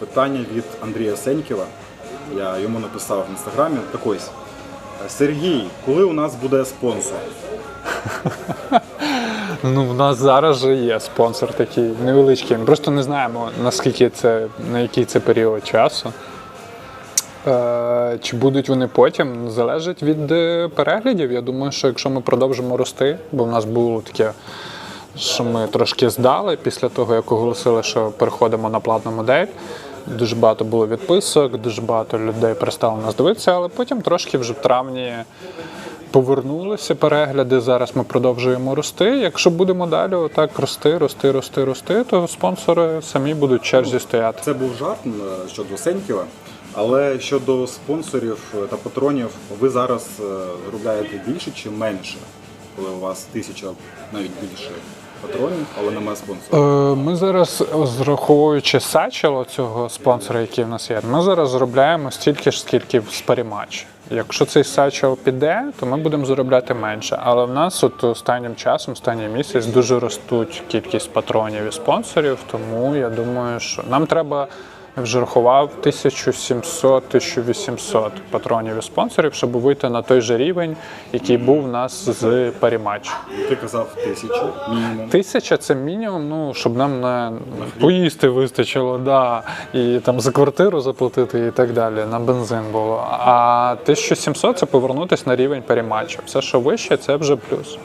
питання від Андрія Сеньківа. Я йому написав в інстаграмі. Так ось. Сергій, коли у нас буде спонсор? Ну, в нас зараз же є спонсор такий невеличкий. Ми просто не знаємо, наскільки це, на який це період часу. Е, чи будуть вони потім, залежить від е, переглядів. Я думаю, що якщо ми продовжимо рости, бо в нас було таке, що ми трошки здали після того, як оголосили, що переходимо на платну модель. Дуже багато було відписок, дуже багато людей перестало нас дивитися, але потім трошки вже в травні повернулися перегляди. Зараз ми продовжуємо рости. Якщо будемо далі отак рости, рости, рости, рости, то спонсори самі будуть в черзі стояти. Це був жарт е, щодо Сеньківа. Але щодо спонсорів е, та патронів, ви зараз е, заробляєте більше чи менше, коли у вас тисяча навіть більше патронів, але немає спонсорів. Е, Ми зараз, зраховуючи сачело цього спонсора, який в нас є, ми зараз заробляємо стільки ж, скільки в Спарімач. Якщо цей сачел піде, то ми будемо заробляти менше. Але в нас от останнім часом, останній місяць, дуже ростуть кількість патронів і спонсорів. Тому я думаю, що нам треба. Вже рахував 1700-1800 патронів і спонсорів, щоб вийти на той же рівень, який був у нас з паріматчу. Ти казав тисячу мінімум. Тисяча це мінімум, ну щоб нам на поїсти вистачило, да, і там за квартиру заплатити і так далі, на бензин було. А 1700 це повернутися на рівень перематчу. Все, що вище, це вже плюс.